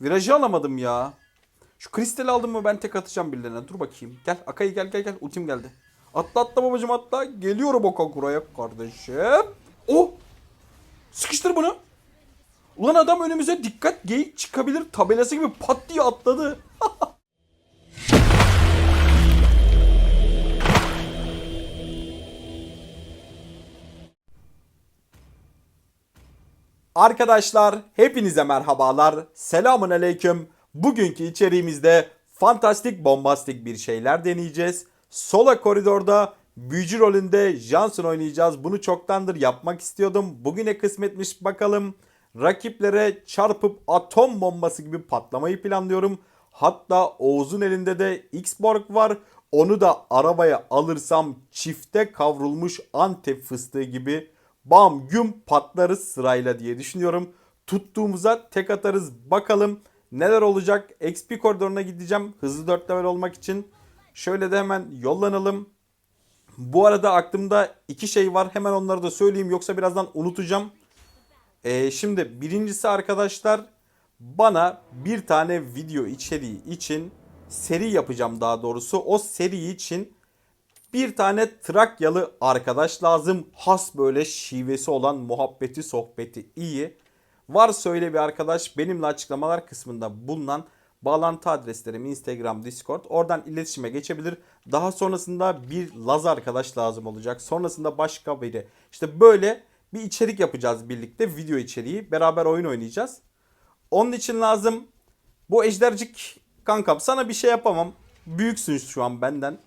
Virajı alamadım ya. Şu kristali aldım mı ben tek atacağım birilerine. Dur bakayım. Gel Akay'ı gel gel gel. Ultim geldi. Atla atla babacım atla. Geliyorum o Kakura'ya kardeşim. Oh! Sıkıştır bunu. Ulan adam önümüze dikkat geyik çıkabilir tabelası gibi pat diye atladı. Arkadaşlar hepinize merhabalar. Selamun aleyküm. Bugünkü içeriğimizde fantastik bombastik bir şeyler deneyeceğiz. Sola koridorda büyücü rolünde Johnson oynayacağız. Bunu çoktandır yapmak istiyordum. Bugüne kısmetmiş bakalım. Rakiplere çarpıp atom bombası gibi patlamayı planlıyorum. Hatta Oğuz'un elinde de X-Borg var. Onu da arabaya alırsam çifte kavrulmuş Antep fıstığı gibi bam güm patlarız sırayla diye düşünüyorum. Tuttuğumuza tek atarız bakalım neler olacak. XP koridoruna gideceğim hızlı 4 level olmak için. Şöyle de hemen yollanalım. Bu arada aklımda iki şey var hemen onları da söyleyeyim yoksa birazdan unutacağım. Ee, şimdi birincisi arkadaşlar bana bir tane video içeriği için seri yapacağım daha doğrusu. O seri için bir tane Trakyalı arkadaş lazım. Has böyle şivesi olan muhabbeti sohbeti iyi. Varsa öyle bir arkadaş benimle açıklamalar kısmında bulunan bağlantı adreslerim Instagram, Discord. Oradan iletişime geçebilir. Daha sonrasında bir Laz arkadaş lazım olacak. Sonrasında başka biri. İşte böyle bir içerik yapacağız birlikte. Video içeriği. Beraber oyun oynayacağız. Onun için lazım. Bu ejdercik kankam sana bir şey yapamam. Büyüksün şu an benden.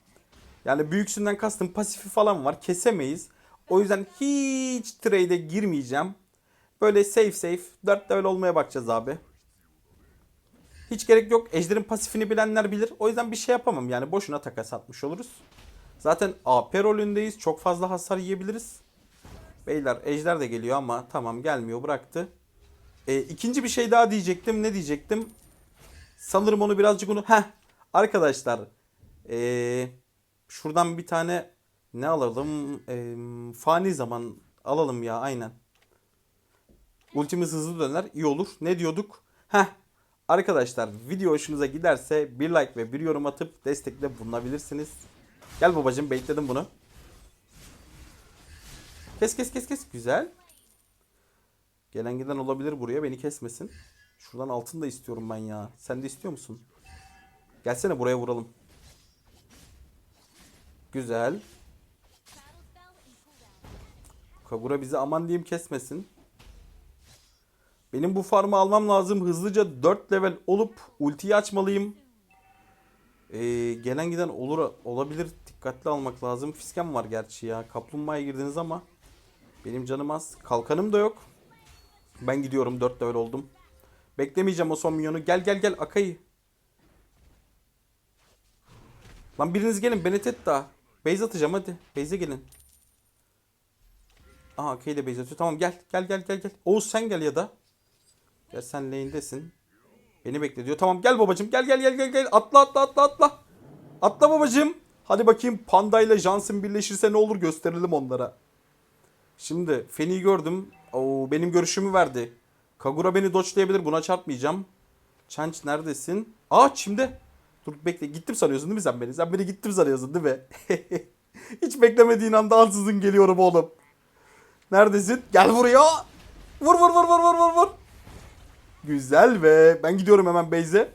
Yani büyüksünden kastım pasifi falan var. Kesemeyiz. O yüzden hiç trade'e girmeyeceğim. Böyle safe safe 4 level olmaya bakacağız abi. Hiç gerek yok. Ejder'in pasifini bilenler bilir. O yüzden bir şey yapamam. Yani boşuna takas atmış oluruz. Zaten AP rolündeyiz. Çok fazla hasar yiyebiliriz. Beyler Ejder de geliyor ama tamam gelmiyor bıraktı. E, ikinci bir şey daha diyecektim. Ne diyecektim? Sanırım onu birazcık onu... Heh arkadaşlar. Eee... Şuradan bir tane ne alalım? Ee, fani zaman alalım ya aynen. Ultimiz hızlı döner iyi olur. Ne diyorduk? Heh. Arkadaşlar video hoşunuza giderse bir like ve bir yorum atıp destekle bulunabilirsiniz. Gel babacım bekledim bunu. Kes kes kes kes. Güzel. Gelen giden olabilir buraya beni kesmesin. Şuradan altın da istiyorum ben ya. Sen de istiyor musun? Gelsene buraya vuralım. Güzel. Kagura bizi aman diyeyim kesmesin. Benim bu farmı almam lazım. Hızlıca 4 level olup ultiyi açmalıyım. Ee, gelen giden olur olabilir. Dikkatli almak lazım. Fiskem var gerçi ya. Kaplumbağaya girdiniz ama benim canım az. Kalkanım da yok. Ben gidiyorum 4 level oldum. Beklemeyeceğim o son minyonu. Gel gel gel Akay'ı. Lan biriniz gelin Benedetta. Base atacağım hadi. Base'e gelin. Aha Akay'ı da base atıyor. Tamam gel gel gel gel gel. Oğuz sen gel ya da. Gel sen lane'desin. Beni bekle diyor. Tamam gel babacım gel gel gel gel gel. Atla atla atla atla. Atla babacım. Hadi bakayım Panda ile Johnson birleşirse ne olur gösterelim onlara. Şimdi Feni'yi gördüm. Oo, benim görüşümü verdi. Kagura beni dodge'layabilir. Buna çarpmayacağım. Change neredesin? Aa çimde. Dur bekle. Gittim sanıyorsun değil mi sen beni? Sen beni gittim sanıyorsun değil mi? Hiç beklemediğin anda ansızın geliyorum oğlum. Neredesin? Gel buraya. Vur vur vur vur vur vur vur. Güzel ve ben gidiyorum hemen base'e.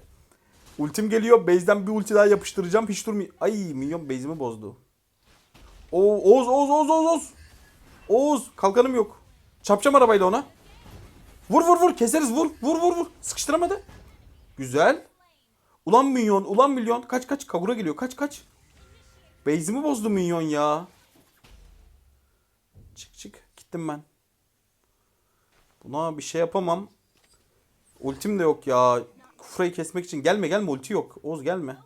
Ultim geliyor. Base'den bir ulti daha yapıştıracağım. Hiç durmuyor. Ay minyon base'imi bozdu. Oo, Oğuz Oğuz Oğuz Oğuz Oğuz. Oğuz kalkanım yok. Çapacağım arabayla ona. Vur vur vur keseriz vur vur vur vur. Sıkıştıramadı. Güzel. Ulan minyon ulan milyon. Kaç kaç Kagura geliyor kaç kaç. Base'imi bozdu minyon ya. Çık çık gittim ben. Buna bir şey yapamam. Ultim de yok ya. Kufrayı kesmek için. Gelme gelme ulti yok. Oğuz gelme.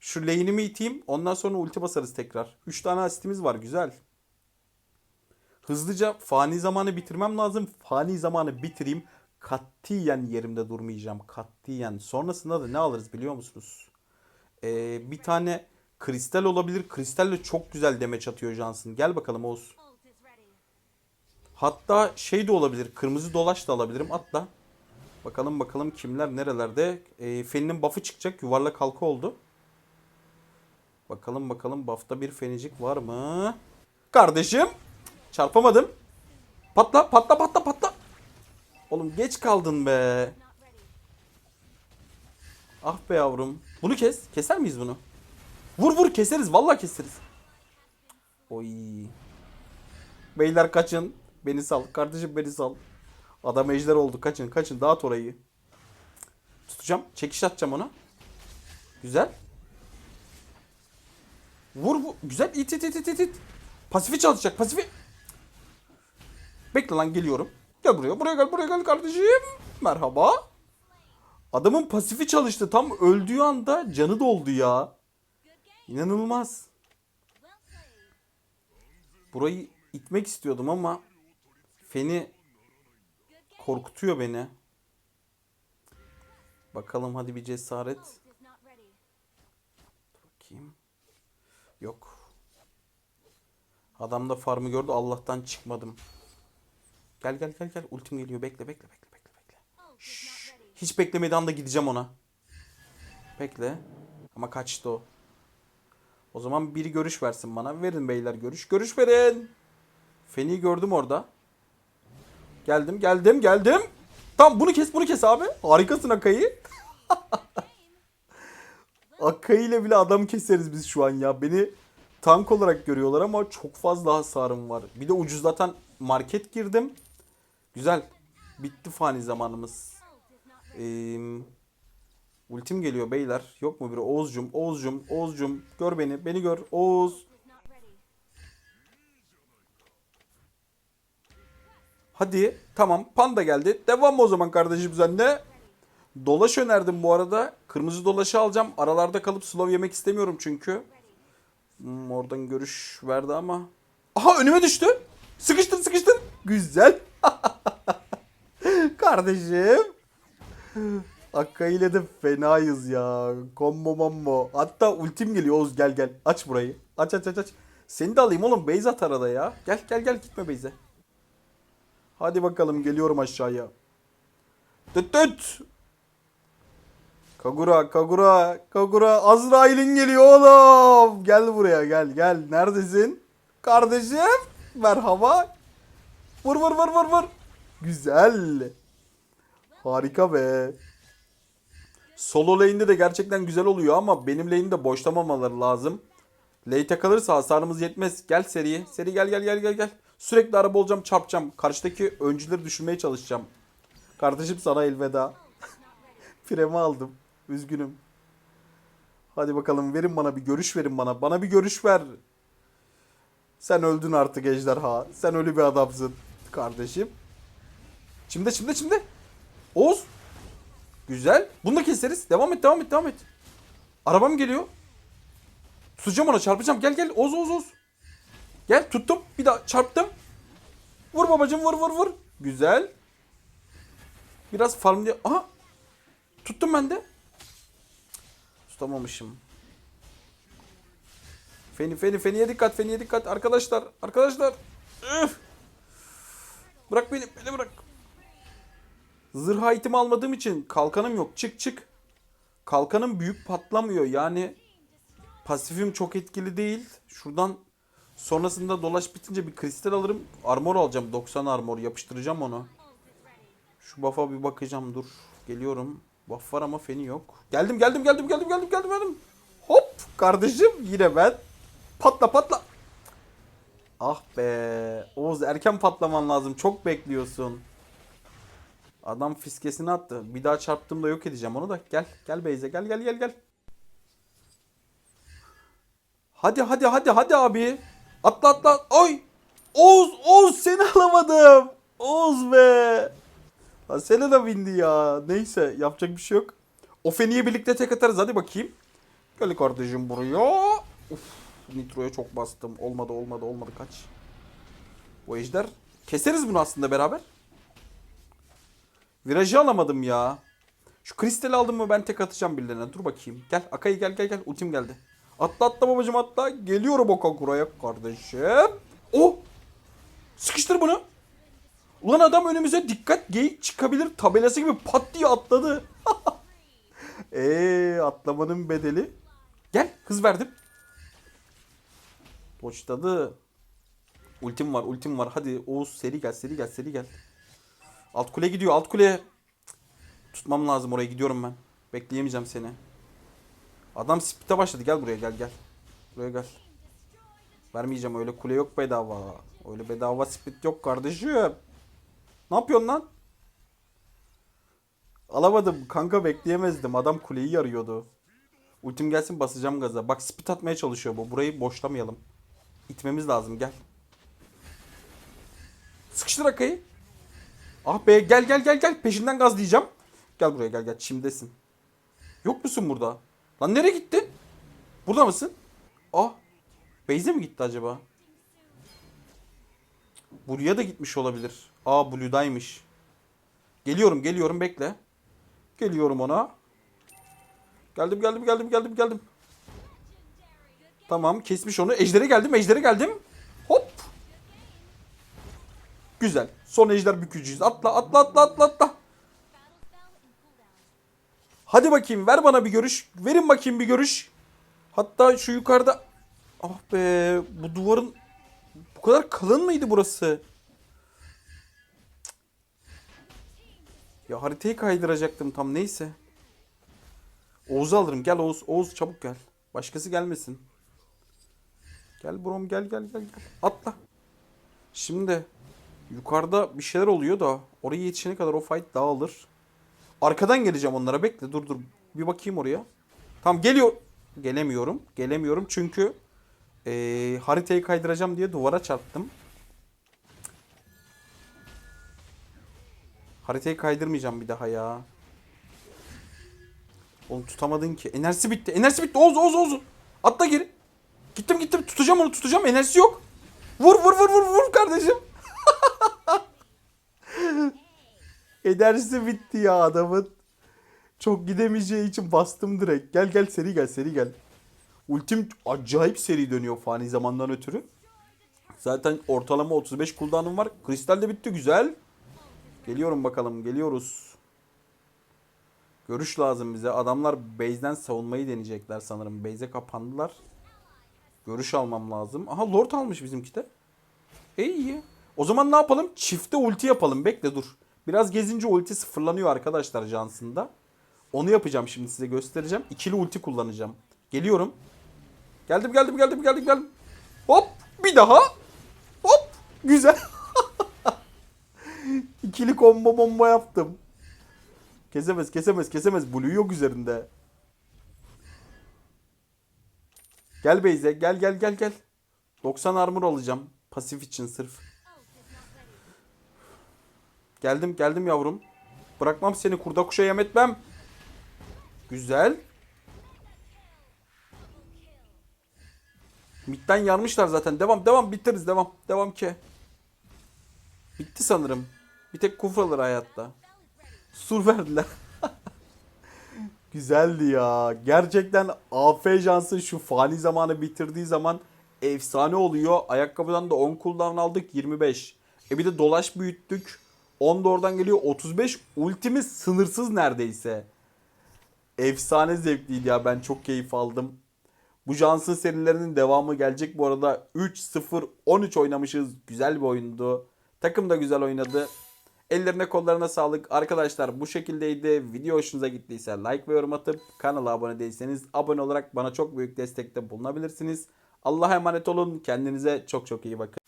Şu lane'imi iteyim. Ondan sonra ulti basarız tekrar. 3 tane asistimiz var. Güzel. Hızlıca fani zamanı bitirmem lazım. Fani zamanı bitireyim. Katiyen yerimde durmayacağım. Katiyen. Sonrasında da ne alırız biliyor musunuz? Ee, bir tane kristal olabilir. Kristalle çok güzel demeç atıyor Johnson. Gel bakalım Oğuz. Hatta şey de olabilir. Kırmızı dolaş da alabilirim. Atla. Bakalım bakalım kimler nerelerde. E, Fen'in buff'ı çıkacak. Yuvarlak halka oldu. Bakalım bakalım buff'ta bir fenicik var mı? Kardeşim. Çarpamadım. Patla patla patla patla. Oğlum geç kaldın be. Ah be yavrum. Bunu kes. Keser miyiz bunu? Vur vur keseriz. Vallahi keseriz. Oy. Beyler kaçın. Beni sal. Kardeşim beni sal. Adam ejder oldu. Kaçın kaçın. Dağıt orayı. Tutacağım. Çekiş atacağım ona. Güzel. Vur vur. Güzel. İt it it it it. Pasifi çalışacak. Pasifi. Bekle lan geliyorum. Gel buraya. Buraya gel. Buraya gel kardeşim. Merhaba. Adamın pasifi çalıştı. Tam öldüğü anda canı doldu ya. İnanılmaz. Burayı itmek istiyordum ama Feni korkutuyor beni. Bakalım hadi bir cesaret. Bakayım. Yok. Adam da farmı gördü. Allah'tan çıkmadım. Gel gel gel gel. Ultim geliyor. Bekle bekle bekle bekle bekle. Şşş. Hiç beklemediği anda gideceğim ona. Bekle. Ama kaçtı o. O zaman biri görüş versin bana. Verin beyler görüş. Görüş verin. Feni'yi gördüm orada. Geldim geldim geldim. Tamam bunu kes bunu kes abi. Harikasın Akay'ı. Akay ile bile adam keseriz biz şu an ya. Beni tank olarak görüyorlar ama çok fazla hasarım var. Bir de ucuzlatan market girdim. Güzel. Bitti fani zamanımız. Ee, ultim geliyor beyler. Yok mu biri? Oğuzcum, Oğuzcum, Oğuzcum. Gör beni, beni gör. Oğuz. Hadi. Tamam. Panda geldi. Devam o zaman kardeşim sen de. Dolaş önerdim bu arada. Kırmızı dolaşı alacağım. Aralarda kalıp slow yemek istemiyorum çünkü. Hmm, oradan görüş verdi ama. Aha önüme düştü. Sıkıştır sıkıştır. Güzel. Kardeşim. Akka ile de fenayız ya. Combo mambo. Hatta ultim geliyor Oğuz gel gel. Aç burayı. Aç aç aç aç. Seni de alayım oğlum. Beyza at arada ya. Gel gel gel gitme Beyze. Hadi bakalım geliyorum aşağıya. Tüt tüt. Kagura, Kagura, Kagura. Azrail'in geliyor oğlum. Gel buraya gel gel. Neredesin? Kardeşim. Merhaba. Vur vur vur vur vur. Güzel. Harika be. Solo lane'de de gerçekten güzel oluyor ama benim lane'de boşlamamaları lazım. Late'e kalırsa hasarımız yetmez. Gel seriye. Seri gel gel gel gel gel. Sürekli araba olacağım çarpacağım. Karşıdaki öncüleri düşürmeye çalışacağım. Kardeşim sana elveda. Premi aldım. Üzgünüm. Hadi bakalım verin bana bir görüş verin bana. Bana bir görüş ver. Sen öldün artık ejderha. Sen ölü bir adamsın kardeşim. Şimdi şimdi şimdi. Oğuz. Güzel. Bunu da keseriz. Devam et devam et devam et. Arabam geliyor. Tutacağım ona çarpacağım. Gel gel Oğuz Oğuz Oğuz. Gel tuttum. Bir daha çarptım. Vur babacım vur vur vur. Güzel. Biraz farm diye. Aha. Tuttum ben de. Tutamamışım. Feni feni feniye dikkat feniye dikkat arkadaşlar arkadaşlar. Üf. Bırak beni beni bırak. Zırh item almadığım için kalkanım yok. Çık çık. Kalkanım büyük patlamıyor. Yani pasifim çok etkili değil. Şuradan sonrasında dolaş bitince bir kristal alırım. Armor alacağım. 90 armor yapıştıracağım onu. Şu buff'a bir bakacağım dur. Geliyorum. Buff var ama feni yok. Geldim geldim geldim geldim geldim geldim geldim. Hop kardeşim yine ben. Patla patla. Ah be. Oğuz erken patlaman lazım. Çok bekliyorsun. Adam fiskesini attı. Bir daha çarptığımda yok edeceğim onu da. Gel. Gel Beyze. Gel gel gel gel. Hadi hadi hadi hadi abi. Atla atla. Oy. Oğuz Oğuz seni alamadım. Oğuz be. Lan seni de bindi ya. Neyse yapacak bir şey yok. O Feni'ye birlikte tek atarız. Hadi bakayım. Gel kardeşim buraya. Uf, Nitro'ya çok bastım. Olmadı olmadı olmadı kaç. Bu ejder. Keseriz bunu aslında beraber. Virajı alamadım ya. Şu kristali aldım mı ben tek atacağım birilerine. Dur bakayım. Gel Akay gel gel gel. Ultim geldi. Atla atla babacım atla. Geliyorum o kakuraya kardeşim. Oh! Sıkıştır bunu. Ulan adam önümüze dikkat geyik çıkabilir tabelası gibi pat diye atladı. Eee atlamanın bedeli. Gel hız verdim. Boşladı. Ultim var ultim var. Hadi Oğuz seri gel seri gel seri gel. Alt kule gidiyor alt kule. Tutmam lazım oraya gidiyorum ben. Bekleyemeyeceğim seni. Adam spite başladı gel buraya gel gel. Buraya gel. Vermeyeceğim öyle kule yok bedava. Öyle bedava split yok kardeşim. Ne yapıyorsun lan? Alamadım kanka bekleyemezdim. Adam kuleyi yarıyordu. Ultim gelsin basacağım gaza. Bak spit atmaya çalışıyor bu. Burayı boşlamayalım. İtmemiz lazım gel. Sıkıştır akayı. Ah be gel gel gel gel. Peşinden gaz diyeceğim. Gel buraya gel gel. Çimdesin. Yok musun burada? Lan nereye gittin? Burada mısın? Ah. Beyze mi gitti acaba? Blue'ya da gitmiş olabilir. Aa Blue'daymış. Geliyorum geliyorum bekle. Geliyorum ona. Geldim geldim geldim geldim geldim. Tamam kesmiş onu. Ejder'e geldim ejder'e geldim. Hop. Güzel. Son ejder bükücüyüz. Atla atla atla atla atla. Hadi bakayım ver bana bir görüş. Verin bakayım bir görüş. Hatta şu yukarıda. Ah be bu duvarın bu kadar kalın mıydı burası? Ya haritayı kaydıracaktım tam neyse. Oğuz'u alırım. Gel Oğuz. Oğuz çabuk gel. Başkası gelmesin. Gel Brom gel gel gel gel. Atla. Şimdi yukarıda bir şeyler oluyor da oraya yetişene kadar o fight dağılır. Arkadan geleceğim onlara. Bekle dur dur. Bir bakayım oraya. Tamam geliyor. Gelemiyorum. Gelemiyorum çünkü eee, haritayı kaydıracağım diye duvara çarptım. Haritayı kaydırmayacağım bir daha ya. Oğlum tutamadın ki. Enerjisi bitti. Enerjisi bitti. Oğuz Oğuz Oğuz. Atla geri. Gittim gittim. Tutacağım onu tutacağım. Enerjisi yok. Vur vur vur vur vur kardeşim. Enerjisi bitti ya adamın. Çok gidemeyeceği için bastım direkt. Gel gel seri gel seri gel. Ultim acayip seri dönüyor fani zamandan ötürü. Zaten ortalama 35 cooldown'um var. Kristal de bitti güzel. Geliyorum bakalım geliyoruz. Görüş lazım bize. Adamlar base'den savunmayı deneyecekler sanırım. Base'e kapandılar. Görüş almam lazım. Aha lord almış bizimki de. E iyi. O zaman ne yapalım? Çifte ulti yapalım. Bekle dur. Biraz gezince ulti sıfırlanıyor arkadaşlar Johnson'da. Onu yapacağım şimdi size göstereceğim. İkili ulti kullanacağım. Geliyorum. Geldim geldim geldim geldim geldim. Hop bir daha. Hop güzel. İkili combo bomba yaptım. Kesemez kesemez kesemez. Blue yok üzerinde. Gel Beyze gel gel gel gel. 90 armor alacağım. Pasif için sırf. Geldim geldim yavrum. Bırakmam seni kurda kuşa yem etmem. Güzel. Midden yarmışlar zaten. Devam devam bitiririz devam. Devam ki. Bitti sanırım. Bir tek kufralar hayatta. Sur verdiler. Güzeldi ya. Gerçekten AF Johnson şu fani zamanı bitirdiği zaman efsane oluyor. Ayakkabıdan da 10 cooldown aldık 25. E bir de dolaş büyüttük. 10 da oradan geliyor 35. Ultimiz sınırsız neredeyse. Efsane zevkliydi ya. Ben çok keyif aldım. Bu Johnson serilerinin devamı gelecek bu arada. 3-0-13 oynamışız. Güzel bir oyundu. Takım da güzel oynadı. Ellerine kollarına sağlık. Arkadaşlar bu şekildeydi. Video hoşunuza gittiyse like ve yorum atıp kanala abone değilseniz abone olarak bana çok büyük destekte bulunabilirsiniz. Allah'a emanet olun. Kendinize çok çok iyi bakın.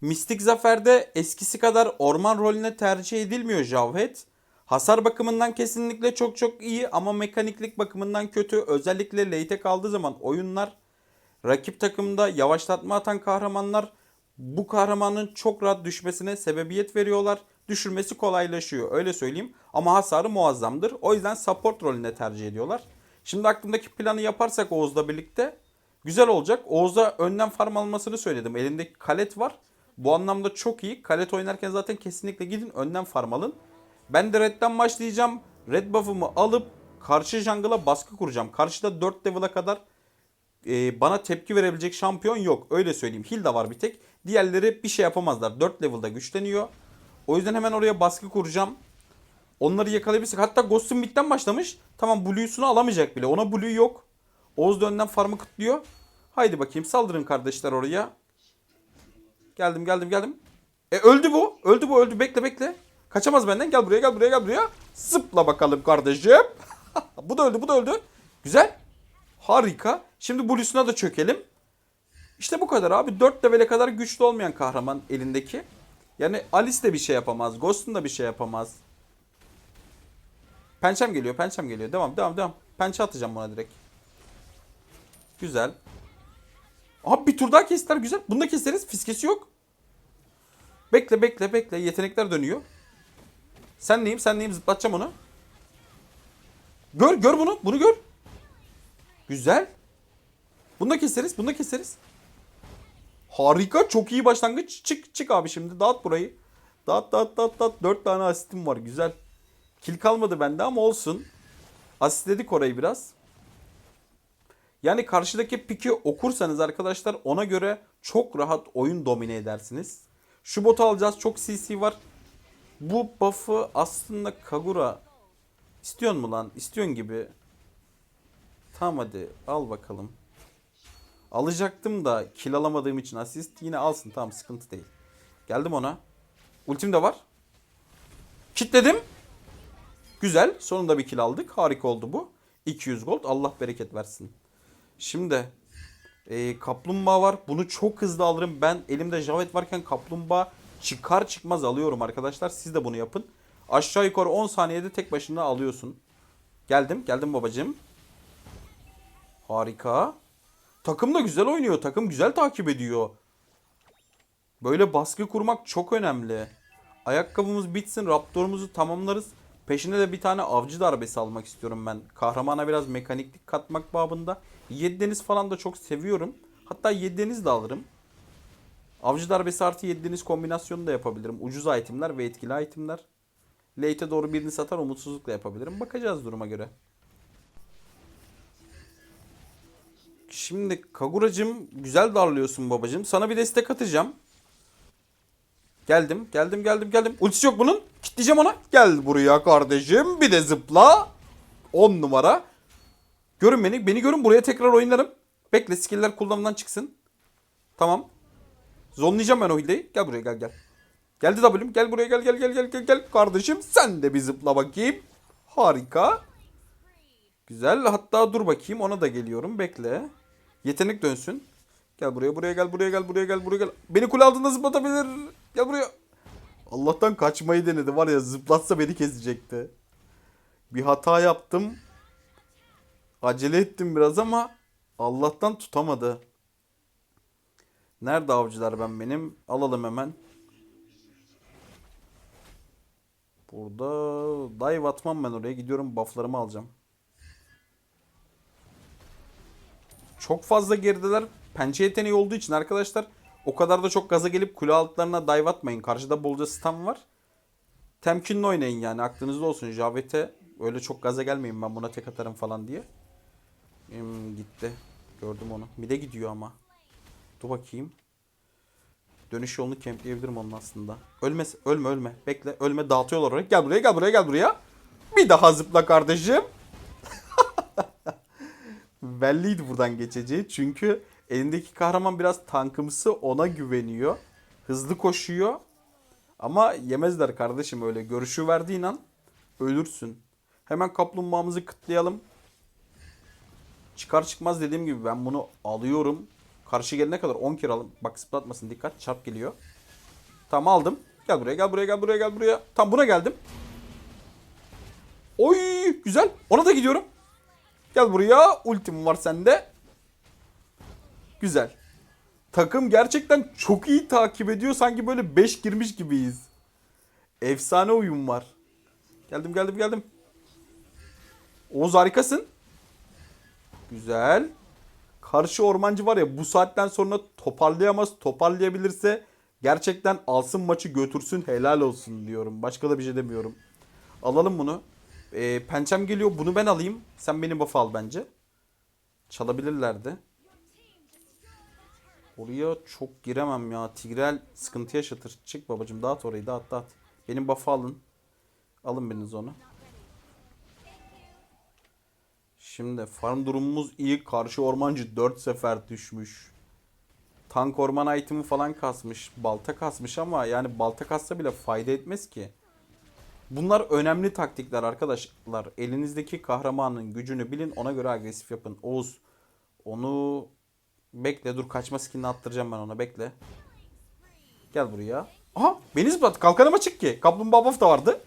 Mistik Zafer'de eskisi kadar orman rolüne tercih edilmiyor Javhet. Hasar bakımından kesinlikle çok çok iyi ama mekaniklik bakımından kötü. Özellikle late'e kaldığı zaman oyunlar rakip takımda yavaşlatma atan kahramanlar bu kahramanın çok rahat düşmesine sebebiyet veriyorlar. Düşürmesi kolaylaşıyor öyle söyleyeyim. Ama hasarı muazzamdır. O yüzden support rolüne tercih ediyorlar. Şimdi aklımdaki planı yaparsak Oğuz'la birlikte güzel olacak. Oğuz'a önden farm almasını söyledim. Elindeki kalet var. Bu anlamda çok iyi. Kalet oynarken zaten kesinlikle gidin önden farm alın. Ben de redden başlayacağım. Red buff'ımı alıp karşı jungle'a baskı kuracağım. Karşıda 4 level'a kadar bana tepki verebilecek şampiyon yok. Öyle söyleyeyim. Hilda var bir tek. Diğerleri bir şey yapamazlar. 4 level'da güçleniyor. O yüzden hemen oraya baskı kuracağım. Onları yakalayabilirsek. Hatta Ghost'un midden başlamış. Tamam Blue'sunu alamayacak bile. Ona Blue yok. Oğuz da önden farmı kıtlıyor. Haydi bakayım saldırın kardeşler oraya. Geldim geldim geldim. E öldü bu. Öldü bu öldü. Bekle bekle. Kaçamaz benden. Gel buraya gel buraya gel buraya. Zıpla bakalım kardeşim. bu da öldü bu da öldü. Güzel. Harika. Şimdi Blue'suna da çökelim. İşte bu kadar abi. 4 levele kadar güçlü olmayan kahraman elindeki. Yani Alice de bir şey yapamaz. Ghost'un da bir şey yapamaz. Pençem geliyor, pençem geliyor. Devam, devam, devam. Pençe atacağım buna direkt. Güzel. Abi bir tur daha kestiler güzel. Bunu da keseriz. Fiskesi yok. Bekle, bekle, bekle. Yetenekler dönüyor. Sen neyim, sen neyim zıplatacağım onu. Gör, gör bunu. Bunu gör. Güzel. Bunu da keseriz, bunu da keseriz. Harika, çok iyi başlangıç. Çık, çık abi şimdi. Dağıt burayı. Dağıt, dağıt, dağıt, dağıt. 4 tane asistim var. Güzel. Kill kalmadı bende ama olsun. Asistledik orayı biraz. Yani karşıdaki piki okursanız arkadaşlar ona göre çok rahat oyun domine edersiniz. Şu botu alacağız. Çok CC var. Bu buff'ı aslında Kagura istiyorsun mu lan? İstiyorsun gibi. Tamam hadi al bakalım. Alacaktım da kill alamadığım için asist yine alsın tamam sıkıntı değil. Geldim ona. Ultim de var. Kitledim. Güzel. Sonunda bir kill aldık. Harika oldu bu. 200 gold. Allah bereket versin. Şimdi e, kaplumbağa var. Bunu çok hızlı alırım. Ben elimde Javet varken kaplumbağa çıkar çıkmaz alıyorum arkadaşlar. Siz de bunu yapın. Aşağı yukarı 10 saniyede tek başına alıyorsun. Geldim. Geldim babacığım. Harika. Takım da güzel oynuyor. Takım güzel takip ediyor. Böyle baskı kurmak çok önemli. Ayakkabımız bitsin. Raptorumuzu tamamlarız. Peşine de bir tane avcı darbesi almak istiyorum ben. Kahramana biraz mekaniklik katmak babında. 7 deniz falan da çok seviyorum. Hatta 7 deniz de alırım. Avcı darbesi artı 7 deniz kombinasyonu da yapabilirim. Ucuz itemler ve etkili itemler. Late'e doğru birini satar umutsuzlukla yapabilirim. Bakacağız duruma göre. Şimdi Kaguracım güzel darlıyorsun babacım. Sana bir destek atacağım. Geldim, geldim, geldim, geldim. Ultisi yok bunun. Kitleyeceğim ona. Gel buraya kardeşim. Bir de zıpla. 10 numara. Görün beni. Beni görün. Buraya tekrar oynarım. Bekle skill'ler kullanımdan çıksın. Tamam. Zonlayacağım ben o hildeyi. Gel buraya gel gel. Geldi W'm. Gel buraya gel gel gel gel gel gel. Kardeşim sen de bir zıpla bakayım. Harika. Güzel. Hatta dur bakayım. Ona da geliyorum. Bekle. Yetenek dönsün. Gel buraya buraya gel buraya gel buraya gel buraya gel. Beni kule altında zıplatabilir. Gel buraya. Allah'tan kaçmayı denedi var ya zıplatsa beni kesecekti. Bir hata yaptım. Acele ettim biraz ama Allah'tan tutamadı. Nerede avcılar ben benim? Alalım hemen. Burada dive atmam ben oraya. Gidiyorum bufflarımı alacağım. Çok fazla gerideler. Pençe yeteneği olduğu için arkadaşlar o kadar da çok gaza gelip kule altlarına dive atmayın. Karşıda bolca stun var. Temkinli oynayın yani aklınızda olsun. Javete öyle çok gaza gelmeyin ben buna tek atarım falan diye. Hmm, gitti. Gördüm onu. Mide gidiyor ama. Dur bakayım. Dönüş yolunu kempleyebilirim onun aslında. Ölme, ölme, ölme. Bekle, ölme. Dağıtıyorlar oraya. Gel buraya, gel buraya, gel buraya. Bir daha zıpla kardeşim. Belliydi buradan geçeceği. Çünkü elindeki kahraman biraz tankımsı ona güveniyor. Hızlı koşuyor. Ama yemezler kardeşim öyle. Görüşü verdiğin an ölürsün. Hemen kaplumbağamızı kıtlayalım. Çıkar çıkmaz dediğim gibi ben bunu alıyorum. Karşı gelene kadar 10 kere alayım. Bak zıplatmasın dikkat çarp geliyor. Tamam aldım. Gel buraya gel buraya gel buraya gel buraya. Tam buna geldim. Oy güzel. Ona da gidiyorum. Gel buraya. Ultim var sende. Güzel. Takım gerçekten çok iyi takip ediyor. Sanki böyle 5 girmiş gibiyiz. Efsane uyum var. Geldim geldim geldim. Oğuz harikasın. Güzel. Karşı ormancı var ya bu saatten sonra toparlayamaz. Toparlayabilirse gerçekten alsın maçı götürsün helal olsun diyorum. Başka da bir şey demiyorum. Alalım bunu. Ee, pençem geliyor. Bunu ben alayım. Sen benim buff al bence. Çalabilirlerdi. Oraya çok giremem ya. Tigrel sıkıntı yaşatır. Çık babacım dağıt orayı dağıt dağıt. Benim buff'ı alın. Alın biriniz onu. Şimdi farm durumumuz iyi. Karşı ormancı 4 sefer düşmüş. Tank orman itemi falan kasmış. Balta kasmış ama yani balta kassa bile fayda etmez ki. Bunlar önemli taktikler arkadaşlar. Elinizdeki kahramanın gücünü bilin ona göre agresif yapın. Oğuz onu bekle dur kaçma skinini attıracağım ben ona bekle. Gel buraya. Aha beni zıplattı kalkanım açık ki. Kaplumbağa buff da vardı.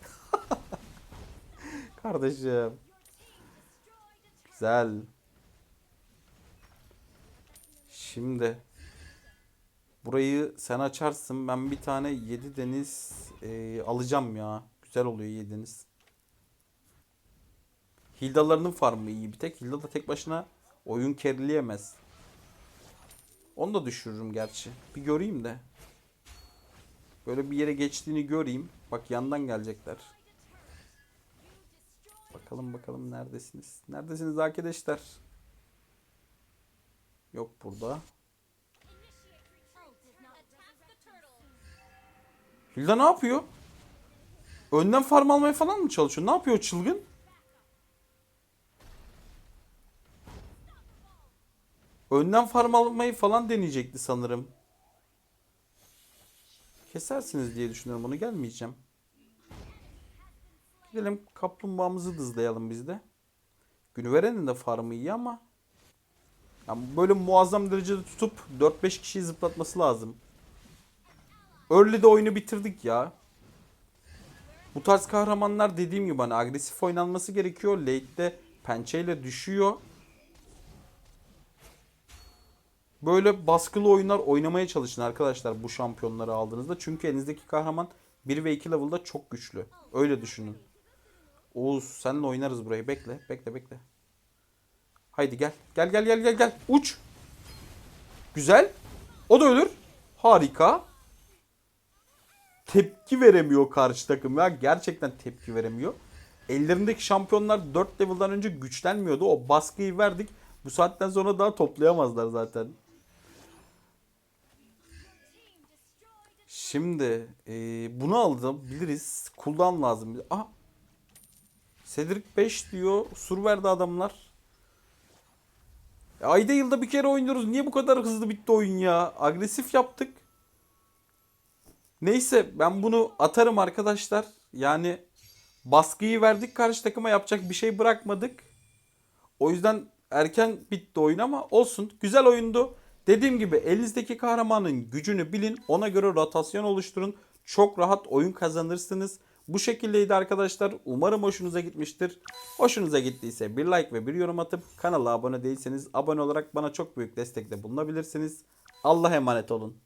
Kardeşim. Güzel. Şimdi burayı sen açarsın. Ben bir tane yedi deniz e, alacağım ya. Güzel oluyor yedi deniz. Hildalarının farmı iyi bir tek. Hilda da tek başına oyun kerileyemez. Onu da düşürürüm gerçi. Bir göreyim de. Böyle bir yere geçtiğini göreyim. Bak yandan gelecekler. Bakalım bakalım neredesiniz? Neredesiniz arkadaşlar? Yok burada. Hilda ne yapıyor? Önden farm almaya falan mı çalışıyor? Ne yapıyor çılgın? Önden farm almayı falan deneyecekti sanırım. Kesersiniz diye düşünüyorum onu gelmeyeceğim. Gidelim kaplumbağamızı dızlayalım biz de. Günüveren'in de farmı iyi ama yani böyle muazzam derecede tutup 4-5 kişiyi zıplatması lazım. Early'de oyunu bitirdik ya. Bu tarz kahramanlar dediğim gibi hani agresif oynanması gerekiyor. Late'de pençeyle düşüyor. Böyle baskılı oyunlar oynamaya çalışın arkadaşlar bu şampiyonları aldığınızda. Çünkü elinizdeki kahraman 1 ve 2 level'da çok güçlü. Öyle düşünün. Oğuz seninle oynarız burayı. Bekle, bekle, bekle. Haydi gel. Gel gel gel gel gel. Uç. Güzel. O da ölür. Harika. Tepki veremiyor karşı takım ya. Gerçekten tepki veremiyor. Ellerindeki şampiyonlar 4 level'dan önce güçlenmiyordu. O baskıyı verdik. Bu saatten sonra daha toplayamazlar zaten. Şimdi e, bunu aldım. Biliriz. Cooldown lazım. Aha. Cedric 5 diyor. Sur verdi adamlar. Ayda yılda bir kere oynuyoruz. Niye bu kadar hızlı bitti oyun ya? Agresif yaptık. Neyse ben bunu atarım arkadaşlar. Yani baskıyı verdik karşı takıma yapacak bir şey bırakmadık. O yüzden erken bitti oyun ama olsun. Güzel oyundu. Dediğim gibi elinizdeki kahramanın gücünü bilin. Ona göre rotasyon oluşturun. Çok rahat oyun kazanırsınız. Bu şekildeydi arkadaşlar. Umarım hoşunuza gitmiştir. Hoşunuza gittiyse bir like ve bir yorum atıp kanala abone değilseniz abone olarak bana çok büyük destekte bulunabilirsiniz. Allah'a emanet olun.